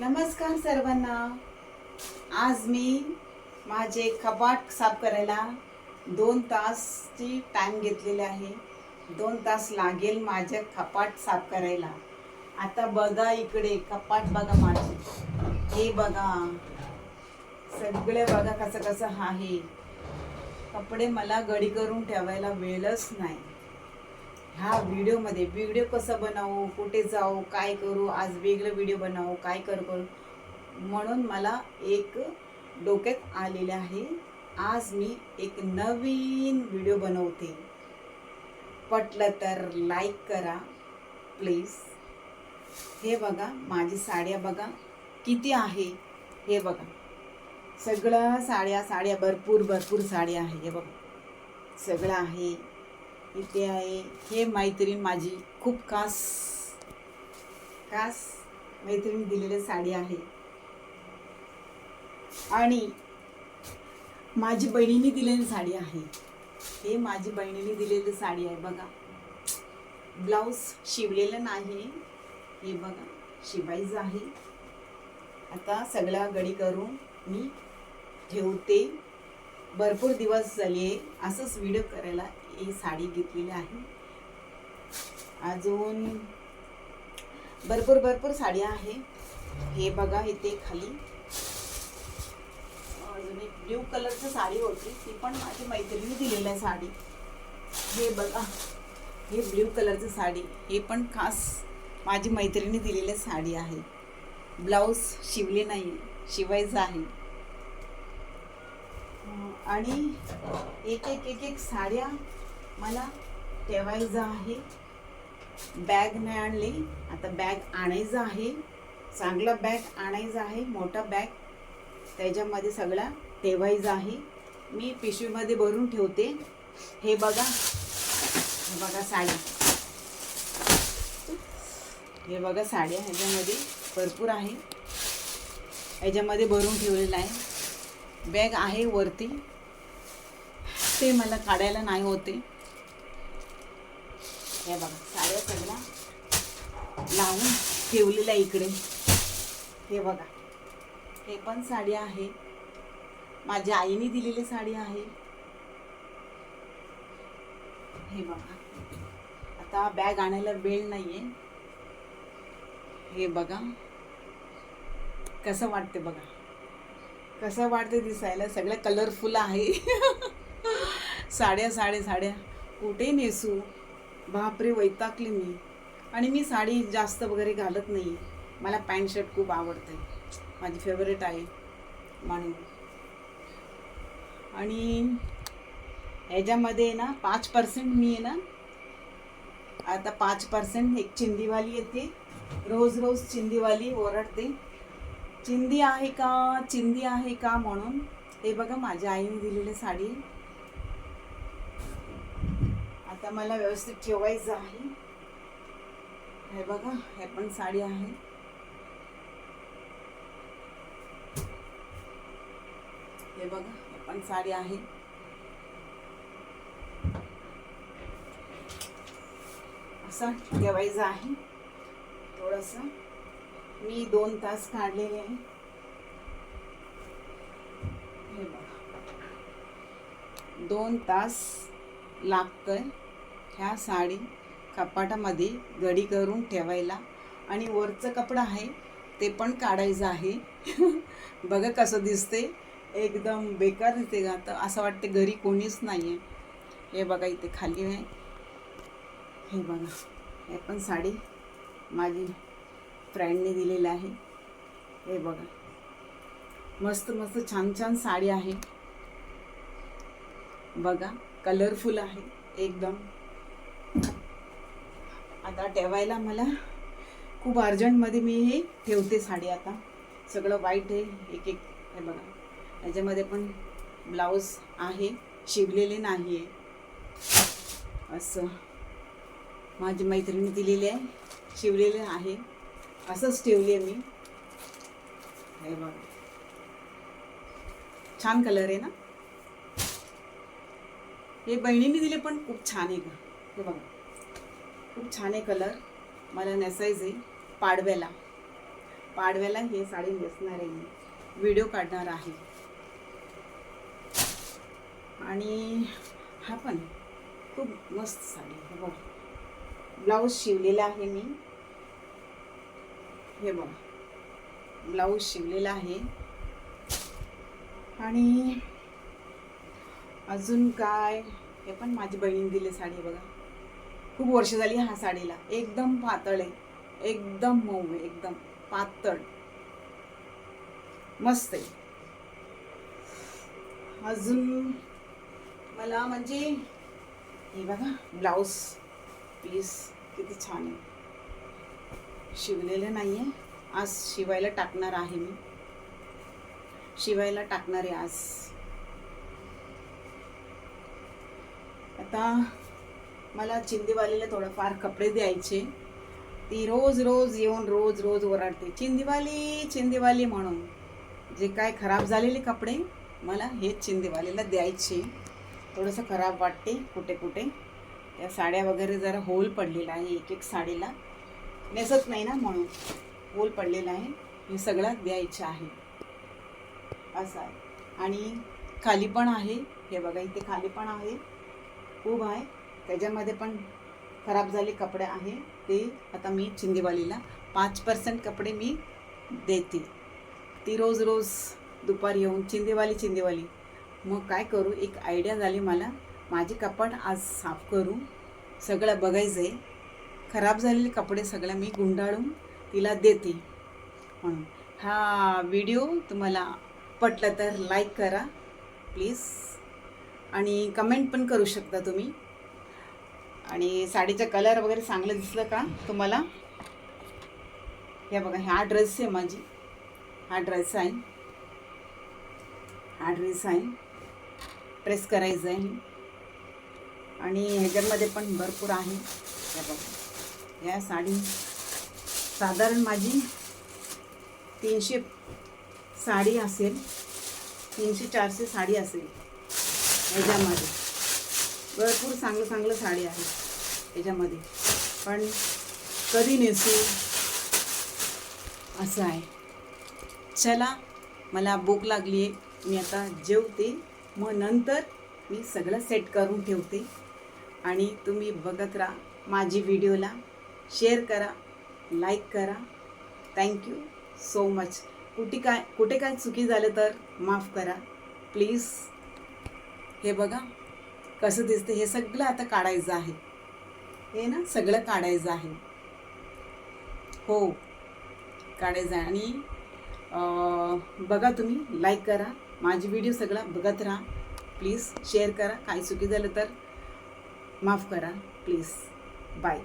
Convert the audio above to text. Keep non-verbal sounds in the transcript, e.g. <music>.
नमस्कार सर्वांना. आज मी माझे कपाट साफ करायला दोन तासची टाईम घेतलेली आहे. दोन तास लागेल माझ्या कपाट साफ करायला. आता बघा इकडे कपाट बघा माझे. हे बघा. सगळे बघा कसं कसं आहे. कपडे मला गडी करून ठेवायला वेळच नाही. ह्या व्हिडिओमध्ये व्हिडिओ कसं बनवू कुठे जाऊ काय करू आज वेगळं व्हिडिओ बनवू काय करू करू. म्हणून मला एक डोक्यात आलेले आहे आज मी एक नवीन व्हिडिओ बनवते. पटलं तर लाईक करा प्लीज हे बघा माझी साड्या बघा किती आहे हे बघा. सगळं साड्या साड्या भरपूर भरपूर साड्या आहे हे बघा. सगळं आहे. इथे आहे. हे मैत्रीण माझी. खूप खास खास मैत्रीण दिलेली साडी आहे. आणि माझी बहिणीने दिलेली साडी आहे. हे माझी बहिणीने दिलेली साडी आहे बघा. ब्लाऊज शिवलेलं नाही. हे बघा शिवायचं आहे. आता सगळा गडी करून मी ठेवते. भरपूर दिवस झाले असंच व्हिडिओ करायला ही साडी घेतलेली आहे. अजून भरपूर भरपूर साड्या आहे. हे बघा इथे खाली. अजून एक ब्ल्यू कलरची साडी होती. ती पण माझी मैत्रिणी दिलेली आहे साडी. हे बघा. हे ब्ल्यू कलरची साडी. हे पण खास माझी मैत्रिणी दिलेली साडी आहे. ब्लाऊज शिवले नाही शिवायचं आहे. आणि एक एक एक एक साड्या मला ठेवायचं आहे. बॅग नाही आणली. आता बॅग आणायचं आहे. चांगला बॅग आणायचा आहे. मोठा बॅग त्याच्यामध्ये सगळा ठेवायचं आहे. मी पिशवीमध्ये भरून ठेवते. हे बघा. हे बघा साडी. हे बघा साड्या ह्याच्यामध्ये भरपूर आहे. ह्याच्यामध्ये भरून ठेवलेलं आहे. बॅग आहे वरती. ते मला काढायला नाही होते. हे बघा साड्या सगळ्या लावून ठेवलेल्या इकडे. हे बघा हे पण साडी आहे. माझ्या आईने दिलेली साडी आहे. हे बघा आता बॅग आणायला वेळ नाही आहे हे बघा कसं वाटते बघा. कसं वाटते दिसायला सगळं कलरफुल आहे. <laughs> साड्या साड्या साड्या. कुठे नेसू? बापरे वैतागली मी. आणि मी साडी जास्त वगैरे घालत नाही. मला पॅन्ट शर्ट खूप आवडते माझी फेवरेट आहे म्हणून. आणि ह्याच्यामध्ये ना पाच पर्सेंट मी आहे ना आता पाच पर्सेंट एक चिंदीवाली येते. रोज रोज चिंदीवाली ओरडते. चिंदी आहे का? चिंदी आहे का? म्हणून हे बघा माझ्या आईने दिलेली साडी. आता मला व्यवस्थित ठेवायचं आहे. हे बघा हे पण साडी आहे. हे बघा हे पण साडी आहे. असं ठेवायचं आहे. थोडंसं. मी दोन तास काढलेले आहे. हे बघा. दोन तास लागतंय. ह्या साडी कपाटामध्ये गडी करून ठेवायला. आणि वरचं कपडं आहे ते पण काढायचं आहे. <laughs> बघा कसं दिसते एकदम बेकार दिसते का तर असं वाटते घरी कोणीच नाही आहे हे बघा इथे खाली आहे. हे बघा. हे पण साडी माझी फ्रेंडने दिलेलं आहे. हे बघा. मस्त मस्त छान छान साडी आहे. बघा. कलरफुल आहे. एकदम. आता ठेवायला मला खूप अर्जंटमध्ये मी हे ठेवते साडी आता. सगळं वाईट आहे एक एक हे बघा. याच्यामध्ये पण ब्लाऊज आहे शिवलेले नाही आहे असं. माझी मैत्रिणी दिलेली आहे शिवलेले आहे. असंच ठेवली आहे मी. हे बघा. छान कलर आहे ना? हे बहिणीने दिले पण खूप छान आहे का हे बघा. खूप छान आहे कलर. मला नेसायचं आहे. पाडव्याला. पाडव्याला हे साडी नेसणार आहे मी. व्हिडिओ काढणार आहे. आणि हा पण खूप मस्त साडी आहे. बघ. ब्लाऊज शिवलेला आहे मी. हे बघ. ब्लाऊज शिवलेला आहे. आणि अजून काय? हे पण माझी बहीण दिली साडी बघा. खूप वर्ष झाली हा साडीला. एकदम पातळ आहे. एकदम मऊ आहे. एकदम पातळ. मस्त आहे. अजून मला म्हणजे हे बघा ब्लाऊज पीस किती छान आहे. शिवलेलं नाही आहे आज शिवायला टाकणार आहे मी. शिवायला टाकणार आहे आज. आता मला चिंदीवालीला थोडंफार कपडे द्यायचे. ती रोज रोज येऊन रोज रोज ओरडते चिंदीवाली चिंदीवाली म्हणून. जे काय खराब झालेले कपडे मला हे चिंदीवालीला द्यायचे. थोडंसं खराब वाटते कुठे कुठे. त्या साड्या वगैरे जरा होल पडलेला आहे एक एक साडीला. नेसत नाही ना म्हणून. होल पडलेला आहे हे सगळं द्यायचं आहे. असं आहे. आणि खाली पण आहे. हे बघा इथे खाली पण आहे. खूप आहे. त्याच्यामध्ये पण खराब झाले कपडे आहे ते. आता मी चिंदीवालीला पाच पर्सेंट कपडे मी देते. ती रोज रोज दुपारी येऊन चिंदीवाली चिंदीवाली. मग काय करू? एक आयडिया झाली मला. माझे कपाट आज साफ करू. सगळं बघायचं आहे खराब झालेले कपडे सगळं मी गुंडाळून तिला देते. म्हणून हा व्हिडिओ तुम्हाला पटलं तर लाईक करा प्लीज आणि कमेंट पण करू शकता तुम्ही. आणि साडीचं कलर वगैरे चांगलं दिसलं का तुम्हाला? हे बघा हा ड्रेस आहे माझी. हा ड्रेस आहे. हा ड्रेस आहे. प्रेस करायचं आहे आणि ह्याच्यामध्ये पण भरपूर आहे. हे बघा. या साडी साधारण माझी तीनशे साडी असेल. तीनशे चारशे साडी असेल. ह्याच्यामध्ये. भरपूर चांगलं चांगलं साडी आहे त्याच्यामध्ये पण कधी नेसू? असं आहे. चला मला भूक लागली आहे. मी आता जेवते. मग नंतर मी सगळं सेट करून ठेवते. आणि तुम्ही बघत राहा माझी व्हिडिओला. शेअर करा लाईक करा. थँक्यू सो मच कुठे काय कुठे काय चुकी झालं तर माफ करा. प्लीज हे बघा. कसं दिसतं हे सगळं आता काढायचं आहे. हे ना सगळं काढायचं आहे. हो काढायचं आहे. आणि बघा तुम्ही लाईक करा. माझी व्हिडिओ सगळा बघत राहा. प्लीज शेअर करा. काही चुकी झालं तर माफ करा. Please bye